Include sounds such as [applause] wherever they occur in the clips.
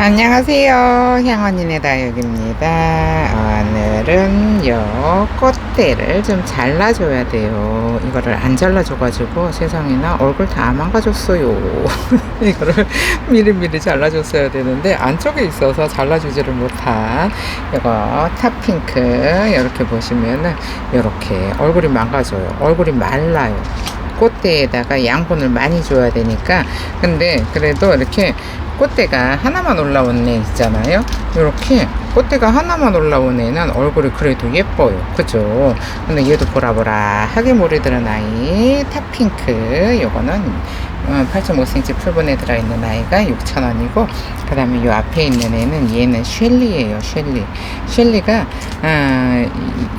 안녕하세요. 향언니네 다육입니다. 오늘은 요 꽃대를 좀 잘라줘야 돼요. 이거를 안 잘라줘가지고 세상에나 얼굴 다 망가졌어요. [laughs] 이거를 미리미리 잘라줬어야 되는데 안쪽에 있어서 잘라주지를 못한 이거 탑핑크 이렇게 보시면은 이렇게 얼굴이 망가져요. 얼굴이 말라요. 꽃대에다가 양분을 많이 줘야 되니까 근데 그래도 이렇게 꽃대가 하나만 올라온 애 있잖아요. 이렇게 꽃대가 하나만 올라온 애는 얼굴이 그래도 예뻐요. 그죠? 근데 얘도 보라보라 하게 머리 들은 아이 탑핑크 요거는 8.5cm 풀분에 들어있는 아이가 6,000원이고 그 다음에 요 앞에 있는 애는 얘는 쉘리예요 쉘리. 쉘리가 아,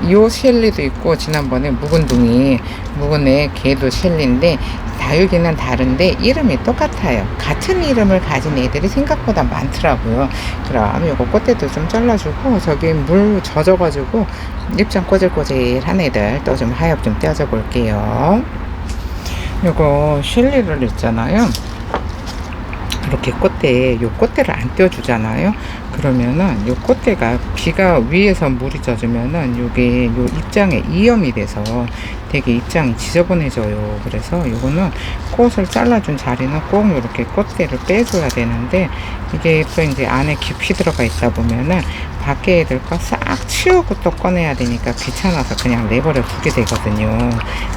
이- 요 쉘리도 있고 지난번에 묵은 둥이 묵은 애 걔도 쉘리인데 다육이는 다른데 이름이 똑같아요. 같은 이름을 가진 애들이 생각보다 많더라고요. 그럼 요거 꽃대도 좀 잘라주고 저기 물 젖어가지고 입장 꼬질꼬질한 애들 또 좀 하엽 좀 떼어줘 볼게요 요거 쉘리를 있잖아요. 이렇게 꽃대, 요 꽃대를 안 떼어주잖아요. 그러면은 요 꽃대가 비가 위에서 물이 젖으면은 요게 요 입장에 이염이 돼서 되게 입장이 지저분해져요. 그래서 요거는 꽃을 잘라준 자리는 꼭 이렇게 꽃대를 빼줘야 되는데 이게 또 이제 안에 깊이 들어가 있다 보면은 밖에 애들 거 싹 치우고 또 꺼내야 되니까 귀찮아서 그냥 내버려 두게 되거든요.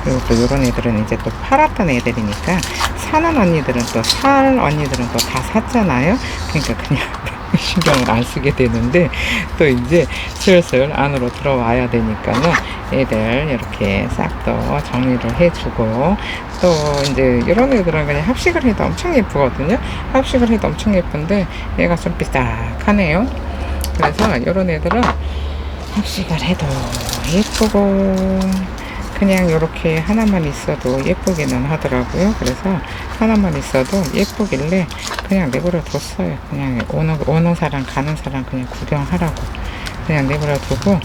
그리고 또 요런 애들은 이제 또 팔았던 애들이니까 사는 언니들은 또 살 언니들은 또 다 샀잖아요. 그러니까 그냥 신경을 안 쓰게 되는데 또 이제 슬슬 안으로 들어와야 되니까는 애들 이렇게 싹또 정리를 해주고 또 이제 이런 애들은 그냥 합식을 해도 엄청 예쁘거든요. 합식을 해도 엄청 예쁜데 얘가 좀 삐딱하네요. 그래서 이런 애들은 합식을 해도 예쁘고 그냥 이렇게 하나만 있어도 예쁘기는 하더라고요. 그래서 하나만 있어도 예쁘길래 그냥 내버려 뒀어요. 그냥 오는, 오는 사람 가는 사람 그냥 구경하라고 그냥 내버려 두고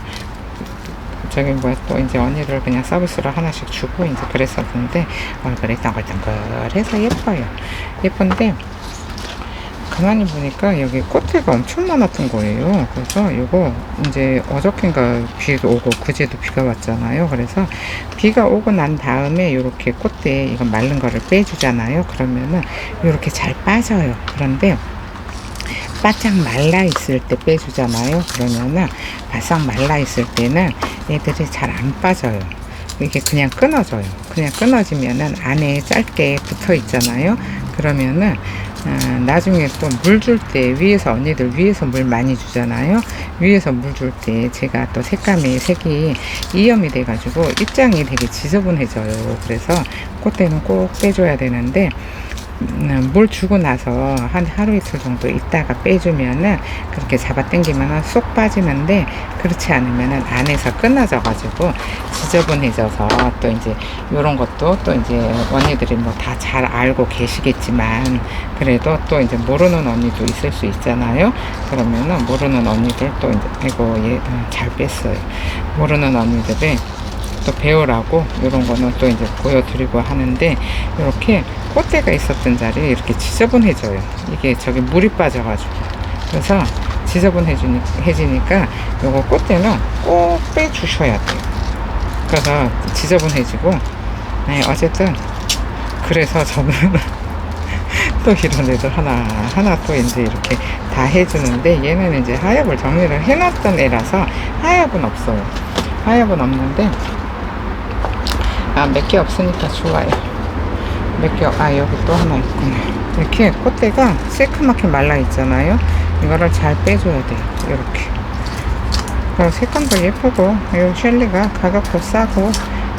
저기 뭐야 또 이제 언니들 그냥 서비스로 하나씩 주고 이제 그랬었는데 얼굴이 동글동글해서 예뻐요. 예쁜데 가만히 보니까 여기 꽃대가 엄청 많았던 거예요. 그래서 이거 이제 어저께인가 비도 오고 그제도 비가 왔잖아요. 그래서 비가 오고 난 다음에 이렇게 꽃대 이거 마른 거를 빼주잖아요. 그러면은 이렇게 잘 빠져요. 그런데 바짝 말라 있을 때 빼주잖아요. 그러면은 바싹 말라 있을 때는 얘들이 잘 안 빠져요. 이게 그냥 끊어져요. 그냥 끊어지면은 안에 짧게 붙어 있잖아요. 그러면은 아, 나중에 또 물 줄 때 위에서 언니들 위에서 물 많이 주잖아요. 위에서 물 줄 때 제가 또 색감이 색이 이염이 돼가지고 입장이 되게 지저분해져요. 그래서 그때는 꼭 빼줘야 되는데 음, 물 주고 나서 한 하루 이틀 정도 있다가 빼주면은 그렇게 잡아 당기면은 쏙 빠지는데 그렇지 않으면은 안에서 끊어져 가지고 지저분해져서 또 이제 요런 것도 또 이제 언니들이 뭐 다 잘 알고 계시겠지만 그래도 또 이제 모르는 언니도 있을 수 있잖아요. 그러면은 모르는 언니들 또 이제 아이고 얘 잘 뺐어요. 모르는 언니들이 또 배우라고 이런 거는 또 이제 보여드리고 하는데 이렇게 꽃대가 있었던 자리에 이렇게 지저분해져요. 이게 저기 물이 빠져가지고 그래서 지저분해지니까 요거 꽃대는 꼭 빼주셔야 돼요. 그래서 지저분해지고 네, 어쨌든 그래서 저는 [laughs] 또 이런 애들 하나 하나 또 이제 이렇게 다 해주는데 얘는 이제 하엽을 정리를 해놨던 애라서 하엽은 없어요. 하엽은 없는데 아, 몇 개 없으니까 좋아요. 몇 개, 아, 여기 또 하나 있구나. 이렇게 꽃대가 새카맣게 말라 있잖아요. 이거를 잘 빼줘야 돼요. 이렇게. 그리고 색감도 예쁘고, 이 셸리가 가격도 싸고,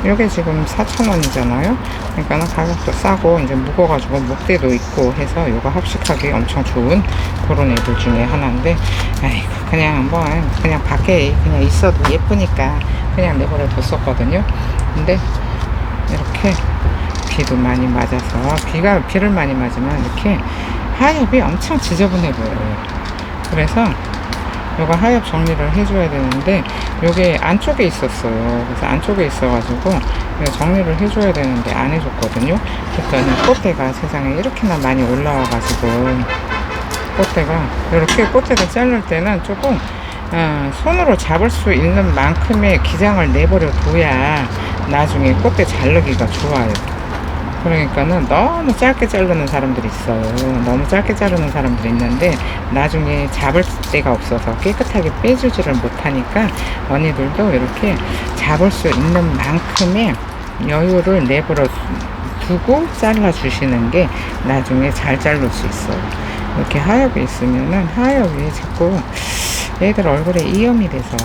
이게 지금 4,000원이잖아요. 그러니까 가격도 싸고, 이제 무거워가지고 목대도 있고 해서 이거 합식하기 엄청 좋은 그런 애들 중에 하나인데, 아이고, 그냥 뭐, 그냥 밖에 그냥 있어도 예쁘니까 그냥 내버려 뒀었거든요. 근데 이렇게 비도 많이 맞아서 비가 비를 많이 맞으면 이렇게 하엽이 엄청 지저분해 보여요. 그래서 요거 하엽 정리를 해줘야 되는데 요게 안쪽에 있었어요. 그래서 안쪽에 있어가지고 정리를 해줘야 되는데 안 해줬거든요. 그랬더니 꽃대가 세상에 이렇게나 많이 올라와가지고 꽃대가 이렇게 꽃대를 자를 때는 조금 어, 손으로 잡을 수 있는 만큼의 기장을 내버려 둬야 나중에 꽃대 자르기가 좋아요. 그러니까는 너무 짧게 자르는 사람들이 있어요. 너무 짧게 자르는 사람들이 있는데 나중에 잡을 데가 없어서 깨끗하게 빼주지를 못하니까 언니들도 이렇게 잡을 수 있는 만큼의 여유를 내버려 두고 잘라 주시는 게 나중에 잘 자를 수 있어요. 이렇게 하엽이 있으면은 하엽이 자꾸 애들 얼굴에 이염이 돼서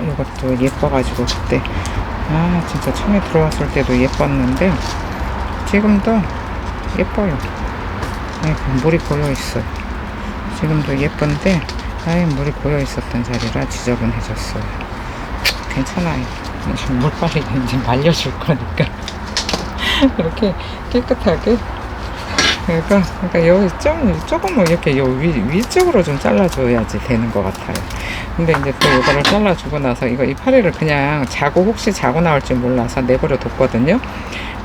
이것도 예뻐가지고 그때. 아 진짜 처음에 들어왔을 때도 예뻤는데 지금도 예뻐요. 네, 물이 고여 있어요. 지금도 예쁜데 아예 물이 고여 있었던 자리라 지저분해졌어요. 괜찮아요. 물빨이 이제 말려줄 거니까. [laughs] 이렇게 깨끗하게 그러니까, 그러니까 여기 좀 조금 뭐 이렇게 요 위, 위쪽으로 좀 잘라줘야지 되는 것 같아요. 근데 이제 또 이거를 잘라주고 나서 이거 이파리를 그냥 자고 혹시 자고 나올지 몰라서 내버려 뒀거든요.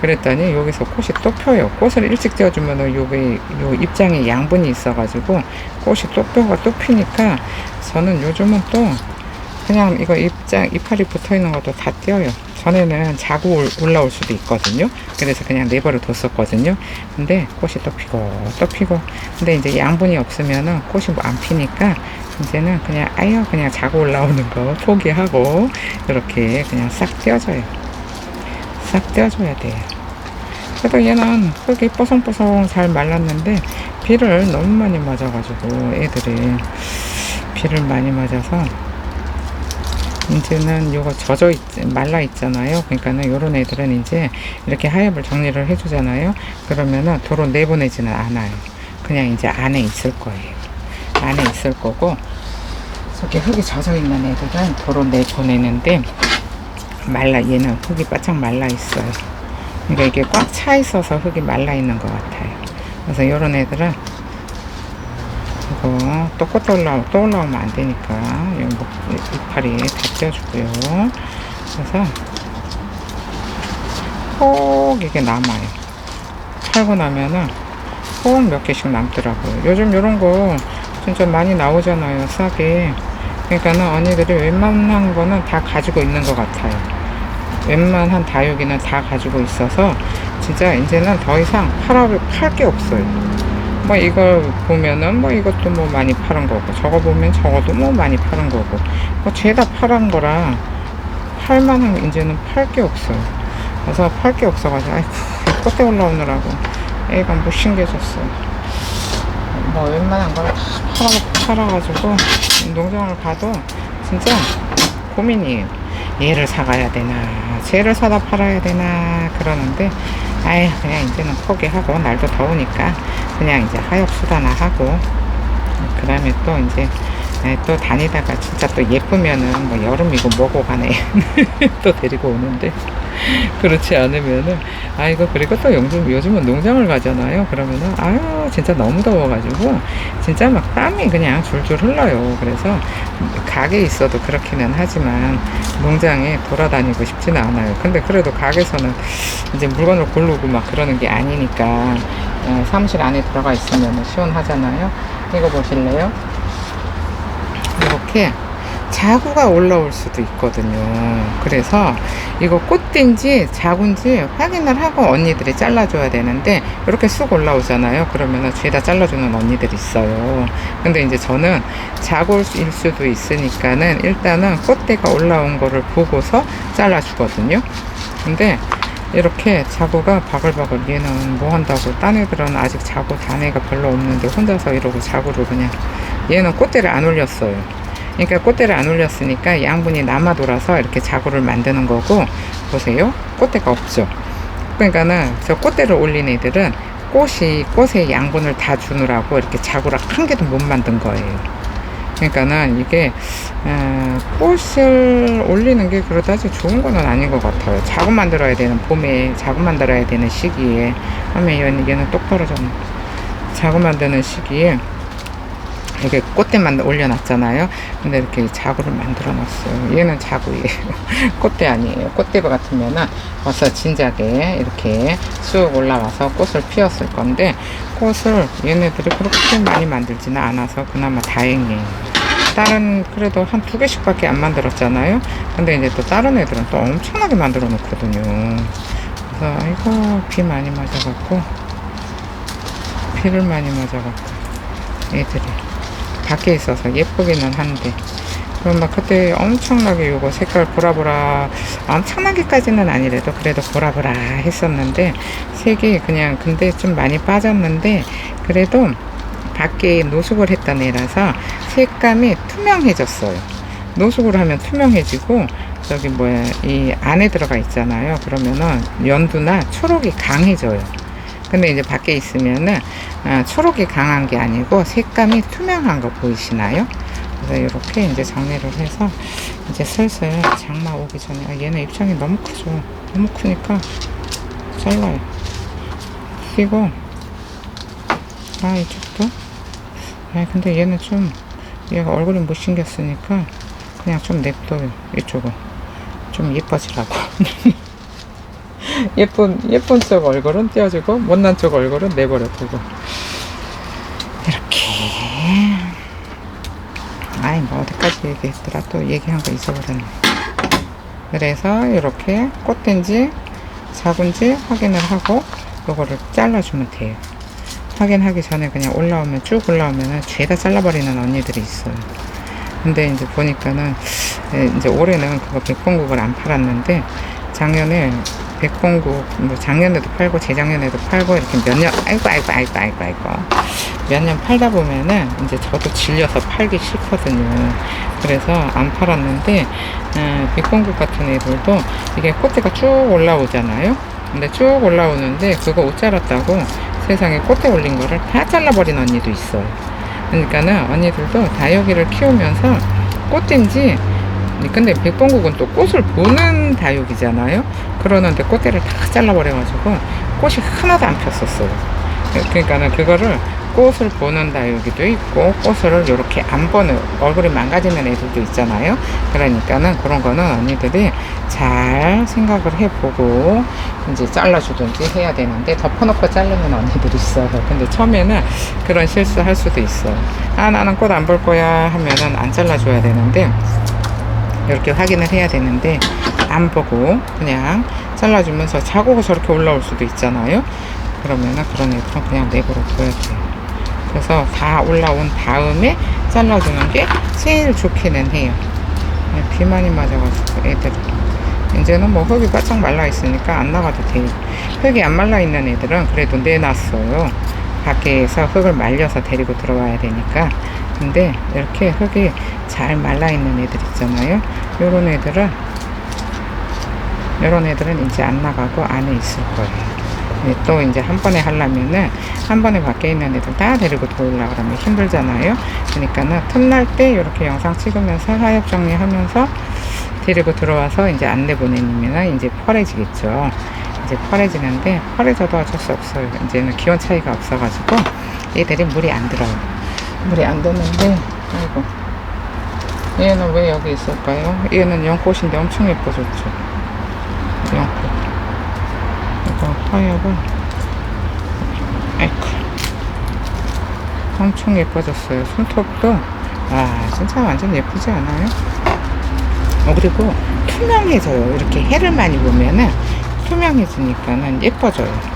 그랬더니 여기서 꽃이 또 펴요. 꽃을 일찍 띄워주면은 요게 요 입장에 양분이 있어가지고 꽃이 또 뼈가 또 피니까 저는 요즘은 또 그냥 이거 입장 이파리 붙어 있는 것도 다 띄어요. 전에는 자고 올- 올라올 수도 있거든요. 그래서 그냥 내버려 뒀었거든요. 근데 꽃이 또 피고 또 피고. 근데 이제 양분이 없으면은 꽃이 뭐 안 피니까 이제는 그냥 아유 그냥 자고 올라오는 거 포기하고 이렇게 그냥 싹 띄워줘요. 싹 띄워줘야 돼요. 그래도 얘는 흙이 뽀송뽀송 잘 말랐는데 비를 너무 많이 맞아가지고 애들이 비를 많이 맞아서 이제는 요거 젖어 있, 말라 있잖아요. 그러니까는 요런 애들은 이제 이렇게 하엽을 정리를 해주잖아요. 그러면은 도로 내보내지는 않아요. 그냥 이제 안에 있을 거예요. 안에 있을 거고, 저기 흙이 젖어 있는 애들은 도로 내보내는데, 말라, 얘는 흙이 바짝 말라 있어요. 그러니까 이게 꽉 차 있어서 흙이 말라 있는 것 같아요. 그래서 요런 애들은 이거 또꽃 올라 또 올라오면 안 되니까 이 목, 이파리 다 떼어주고요. 그래서 혹 이게 남아요. 팔고 나면은 혹몇 개씩 남더라고요. 요즘 이런 거 진짜 많이 나오잖아요. 싸게. 그러니까는 언니들이 웬만한 거는 다 가지고 있는 것 같아요. 웬만한 다육이는 다 가지고 있어서 진짜 이제는 더 이상 팔아 팔게 없어요. 뭐 이걸 보면은 뭐 이것도 뭐 많이 파는 거고 저거 보면 저것도 뭐 많이 파는 거고 뭐 죄다 파란 거라 팔만한 게 이제는 팔 게 없어요. 그래서 팔 게 없어가지고 아이고 꽃대 올라오느라고 애가 못 신겨졌어요. 뭐 웬만한 걸 다 팔아, 팔아가지고 농장을 가도 진짜 고민이에요. 얘를 사가야 되나 쟤를 사다 팔아야 되나 그러는데 아이 그냥 이제는 포기하고 날도 더우니까 그냥 이제 하엽 수다나 하고. 그 다음에 또 이제 에, 또 다니다가 진짜 또 예쁘면은 뭐 여름이고 뭐고 간에 [laughs] 또 데리고 오는데 그렇지 않으면은 아이고 그리고 또 요즘 요즘은 농장을 가잖아요. 그러면은 아유 진짜 너무 더워가지고 진짜 막 땀이 그냥 줄줄 흘러요. 그래서 가게 있어도 그렇기는 하지만 농장에 돌아다니고 싶지는 않아요. 근데 그래도 가게에서는 이제 물건을 고르고 막 그러는 게 아니니까 어, 사무실 안에 들어가 있으면 시원하잖아요. 이거 보실래요? 이렇게 자구가 올라올 수도 있거든요. 그래서 이거 꽃인지 자구인지 확인을 하고 언니들이 잘라줘야 되는데 이렇게 쑥 올라오잖아요. 그러면은 죄다 잘라주는 언니들이 있어요. 근데 이제 저는 자구일 수도 있으니까는 일단은 꽃대가 올라온 거를 보고서 잘라주거든요. 근데 이렇게 자구가 바글바글 얘는 뭐 한다고 딴 애들은 아직 자구 단 애가 별로 없는데 혼자서 이러고 자구를 그냥 얘는 꽃대를 안 올렸어요. 그러니까 꽃대를 안 올렸으니까 양분이 남아 돌아서 이렇게 자구를 만드는 거고 보세요. 꽃대가 없죠. 그러니까는 저 꽃대를 올린 애들은 꽃이 꽃의 양분을 다 주느라고 이렇게 자구를 한 개도 못 만든 거예요. 그러니까는 이게 어, 꽃을 올리는 게 그렇다지 좋은 거는 아닌 것 같아요. 자구 만들어야 되는 봄에 자구 만들어야 되는 시기에 하면 얘는, 얘는 똑 떨어졌네. 자구 만드는 시기에 이렇게 꽃대만 올려놨잖아요. 근데 이렇게 자구를 만들어 놨어요. 얘는 자구예요. [laughs] 꽃대 아니에요. 꽃대바 같으면은 벌써 진작에 이렇게 쑥 올라와서 꽃을 피웠을 건데 꽃을 얘네들이 그렇게 많이 만들지는 않아서 그나마 다행이에요. 다른 그래도 한 두 개씩밖에 안 만들었잖아요. 근데 이제 또 다른 애들은 또 엄청나게 만들어 놓거든요. 그래서 아이고 비 많이 맞아갖고 비를 많이 맞아갖고 애들이 밖에 있어서 예쁘기는 한데 그럼 막 그때 엄청나게 요거 색깔 보라보라 엄청나게까지는 아니래도 그래도 보라보라 했었는데 색이 그냥 근데 좀 많이 빠졌는데 그래도 밖에 노숙을 했던 애라서 색감이 투명해졌어요. 노숙을 하면 투명해지고 저기 뭐야 이 안에 들어가 있잖아요. 그러면은 연두나 초록이 강해져요. 근데 이제 밖에 있으면은 아, 초록이 강한 게 아니고 색감이 투명한 거 보이시나요? 그래서 이렇게 이제 정리를 해서 이제 슬슬 장마 오기 전에 아, 얘는 입장이 너무 크죠. 너무 크니까 잘라요. 그리고 아 이쪽도 아 근데 얘는 좀 얘가 얼굴이 못생겼으니까 그냥 좀 냅둬요 이쪽은 좀 예뻐지라고 [laughs] [laughs] 예쁜 예쁜 쪽 얼굴은 띄워주고 못난 쪽 얼굴은 내버려 두고. 이렇게. 아이 뭐 어디까지 얘기했더라. 또 얘기한 거 잊어버렸네. 그래서 이렇게 꽃된지 작은지 확인을 하고 요거를 잘라주면 돼요. 확인하기 전에 그냥 올라오면 쭉 올라오면은 죄다 잘라버리는 언니들이 있어요. 근데 이제 보니까는 에, 이제 올해는 그거 백봉국을 안 팔았는데 작년에 백봉국 뭐 작년에도 팔고 재작년에도 팔고 이렇게 몇 년 아이고 아이고 아이고 아이고 아이고 몇 년 팔다 보면은 이제 저도 질려서 팔기 싫거든요. 그래서 안 팔았는데 어, 백봉국 같은 애들도 이게 꽃대가 쭉 올라오잖아요. 근데 쭉 올라오는데 그거 옷 자랐다고 세상에 꽃대 올린 거를 다 잘라버린 언니도 있어요. 그러니까는 언니들도 다육이를 키우면서 꽃인지 근데 백봉국은 또 꽃을 보는 다육이잖아요. 그러는데 꽃대를 다 잘라버려가지고 꽃이 하나도 안 폈었어요. 그러니까는 그거를 꽃을 보는 다육이도 있고 꽃을 이렇게 안 보는 얼굴이 망가지는 애들도 있잖아요. 그러니까는 그런 거는 언니들이 잘 생각을 해보고 이제 잘라주든지 해야 되는데 덮어놓고 자르는 언니들이 있어요. 근데 처음에는 그런 실수할 수도 있어요. 아 나는 꽃 안 볼 거야 하면은 안 잘라줘야 되는데 이렇게 확인을 해야 되는데 안 보고 그냥 잘라주면서 자고가 저렇게 올라올 수도 있잖아요. 그러면은 그런 애들은 그냥 내버려 둬야 돼요. 그래서 다 올라온 다음에 잘라주는 게 제일 좋기는 해요. 네, 비 많이 맞아가지고 애들 이제는 뭐 흙이 바짝 말라 있으니까 안 나가도 돼요. 흙이 안 말라 있는 애들은 그래도 내놨어요. 밖에서 흙을 말려서 데리고 들어와야 되니까. 근데 이렇게 흙이 잘 말라 있는 애들 있잖아요. 요런 애들은 요런 애들은 이제 안 나가고 안에 있을 거예요. 네, 또 이제 한 번에 하려면은 한 번에 밖에 있는 애들 다 데리고 들어오려고 그러면 힘들잖아요. 그러니까는 틈날 때 이렇게 영상 찍으면서 하엽 정리하면서 데리고 들어와서 이제 안내 보내면 이제 펄해지겠죠. 이제 펄해지는데 펄해져도 어쩔 수 없어요. 이제는 기온 차이가 없어가지고 얘들이 물이 안 들어요. 물이 안 드는데 아이고 얘는 왜 여기 있을까요? 얘는 연꽃인데 엄청 예뻐졌죠. 연꽃. 이거 화엽은 아이고 엄청 예뻐졌어요. 손톱도 아 진짜 완전 예쁘지 않아요? 어 그리고 투명해져요. 이렇게 해를 많이 보면은 투명해지니까는 예뻐져요.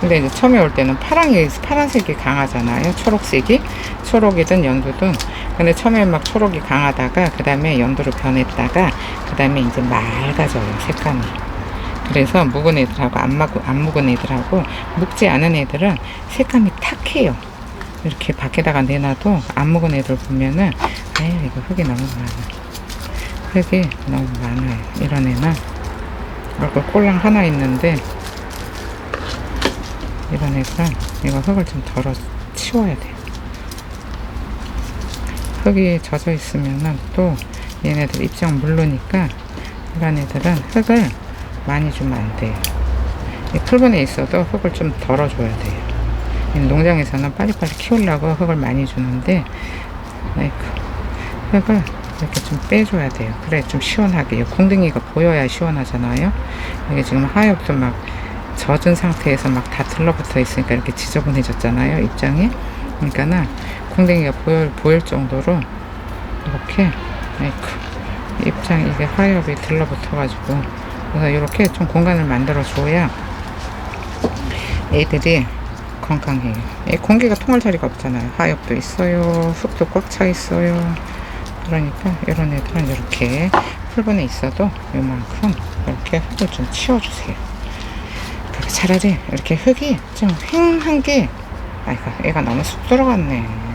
근데 이제 처음에 올 때는 파랑이, 파란색이 강하잖아요. 초록색이. 초록이든 연두든. 근데 처음에 막 초록이 강하다가, 그 다음에 연두로 변했다가, 그 다음에 이제 맑아져요. 색감이. 그래서 묵은 애들하고 안, 묵, 안 묵은 애들하고 묵지 않은 애들은 색감이 탁해요. 이렇게 밖에다가 내놔도 안 묵은 애들 보면은, 아유, 이거 흙이 너무 많아. 흙이 너무 많아요. 이런 애는 얼굴 꼴랑 하나 있는데 이런 애들은 이거 흙을 좀 덜어 치워야 돼요. 흙이 젖어 있으면은 또 얘네들 입장 물르니까 이런 애들은 흙을 많이 주면 안 돼요. 이 풀분에 있어도 흙을 좀 덜어줘야 돼요. 이 농장에서는 빨리빨리 키우려고 흙을 많이 주는데 아이고 흙을 이렇게 좀 빼줘야 돼요 그래 좀 시원하게 이 콩댕이가 보여야 시원하잖아요 이게 지금 하엽도 막 젖은 상태에서 막 다 들러붙어 있으니까 이렇게 지저분해졌잖아요 입장이 그러니까는 콩댕이가 보일, 보일 정도로 이렇게 아이고 입장 이게 화엽이 들러붙어가지고 그래서 이렇게 좀 공간을 만들어 줘야 애들이 건강해요. 이 공기가 통할 자리가 없잖아요. 화엽도 있어요. 흙도 꽉 차 있어요. 그러니까 이런 애들은 이렇게 풀분에 있어도 요만큼 이렇게 흙을 좀 치워주세요. 그리고 차라리 이렇게 흙이 좀 휑한 게 아이고 얘가 너무 쑥 들어갔네.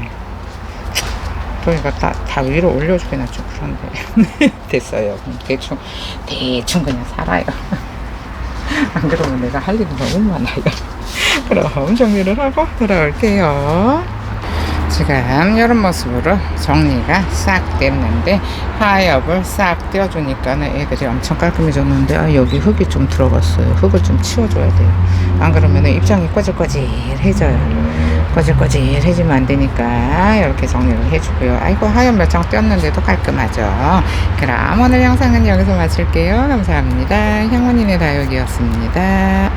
또 이거 다, 다 위로 올려주기나 좀 그런데 [laughs] 됐어요. 대충 대충 그냥 살아요. [laughs] 안 그러면 내가 할 일이 너무 많아요. [laughs] 그럼 정리를 하고 돌아올게요. 지금 이런 모습으로 정리가 싹 됐는데 하엽을 싹 떼어주니까는 애들이 엄청 깔끔해졌는데 아, 여기 흙이 좀 들어갔어요. 흙을 좀 치워줘야 돼요. 안 그러면 입장이 꼬질꼬질해져요. 꼬질꼬질해지면 안 되니까 이렇게 정리를 해주고요. 아이고 하얀 몇장 떼었는데도 깔끔하죠. 그럼 오늘 영상은 여기서 마칠게요. 감사합니다. 향원이네 다육이었습니다.